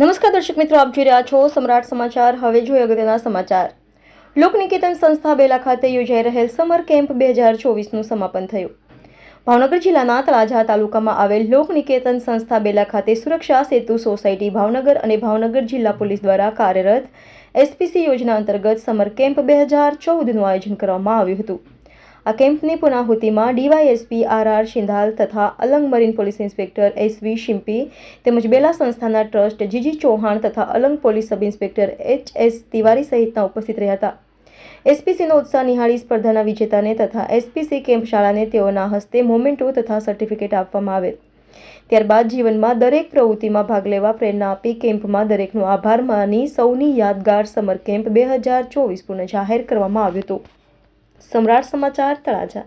નમસ્કાર દર્શક મિત્રો, આપ જોઈ રહ્યા છો સમ્રાટ સમાચાર. હવે જોઈએ અગત્યના સમાચાર. લોકનિકેતન સંસ્થા બેલા ખાતે યોજાઈ રહેલ સમર કેમ્પ બે હજાર ચોવીસનું સમાપન થયું. ભાવનગર જિલ્લાના તળાજા તાલુકામાં આવેલ લોકનિકેતન સંસ્થા બેલા ખાતે સુરક્ષા સેતુ સોસાયટી, ભાવનગર અને ભાવનગર જિલ્લા પોલીસ દ્વારા કાર્યરત એસપીસી યોજના અંતર્ગત સમર કેમ્પ બે હજાર ચૌદનું આયોજન કરવામાં આવ્યું હતું. આ કેમ્પની પુનાહુતિમાં ડીવાયએસપી આર આર શિંધાલ તથા Alang marine police inspector S V Shimpi તેમજ બેલા સંસ્થાના ટ્રસ્ટ જીજી ચૌહાણ તથા Alang police sub inspector H S Tiwari સહિતના ઉપસ્થિત રહ્યા હતા. એસપીસીનો ઉત્સાહ નિહાળી સ્પર્ધાના વિજેતાને તથા એસપીસી કેમ્પ શાળાને તેઓના હસ્તે મોમેન્ટો તથા સર્ટિફિકેટ આપવામાં આવેલ ત્યારબાદ જીવનમાં દરેક પ્રવૃત્તિમાં ભાગ લેવા પ્રેરણા આપી કેમ્પમાં દરેકનો આભાર માની સૌની યાદગાર સમર કેમ્પ બે હજાર ચોવીસ પૂર્ણ જાહેર કરવામાં આવ્યું હતું. સમ્રાટ સમાચાર તળાજા.